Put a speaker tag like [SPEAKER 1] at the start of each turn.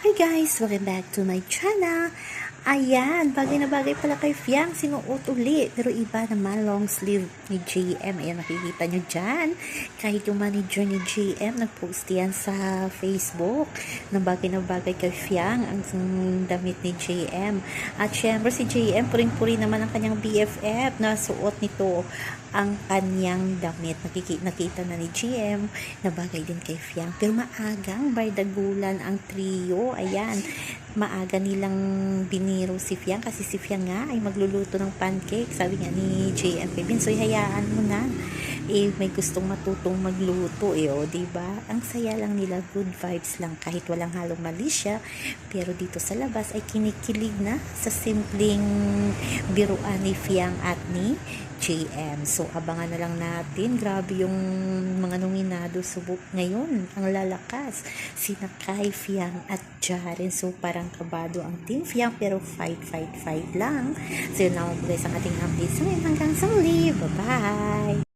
[SPEAKER 1] Hi guys! Welcome back to my channel. Ayan, bagay na bagay pala kay Fiang sinuot uli. Pero iba naman long sleeve ni JM. Ayan, makikita nyo dyan. Kahit yung manager ni JM, nag-post yan sa Facebook na bagay na bagay kay Fiang ang damit ni JM. At syempre si JM, puring-puri naman ang kanyang BFF na suot nito ang kanyang damit. Nakiki- nakita na ni GM na bagay din kay Fiang. Pero maagang bardagulan ang trio. Ayan, maaga nilang biniro si Fiang kasi si Fiang nga ay magluluto ng pancake. Sabi nga ni JM kay Binsoy, hayaan mo na. Eh, may gustong matutong magluto eh, o, diba? Ang saya lang nila, good vibes lang kahit walang halong malisya. Pero dito sa labas ay kinikilig na sa simpleng biruan ni Fiang at ni JM. So, abangan na lang natin. Grabe yung mga nominado subok ngayon. Ang lalakas. Sina Kai, Fiang at Jaren. So, parang kabado ang team Fiang pero fight, fight, fight lang. So, yun lang ang ang ating updates ngayon. Hanggang sa muli. Bye-bye!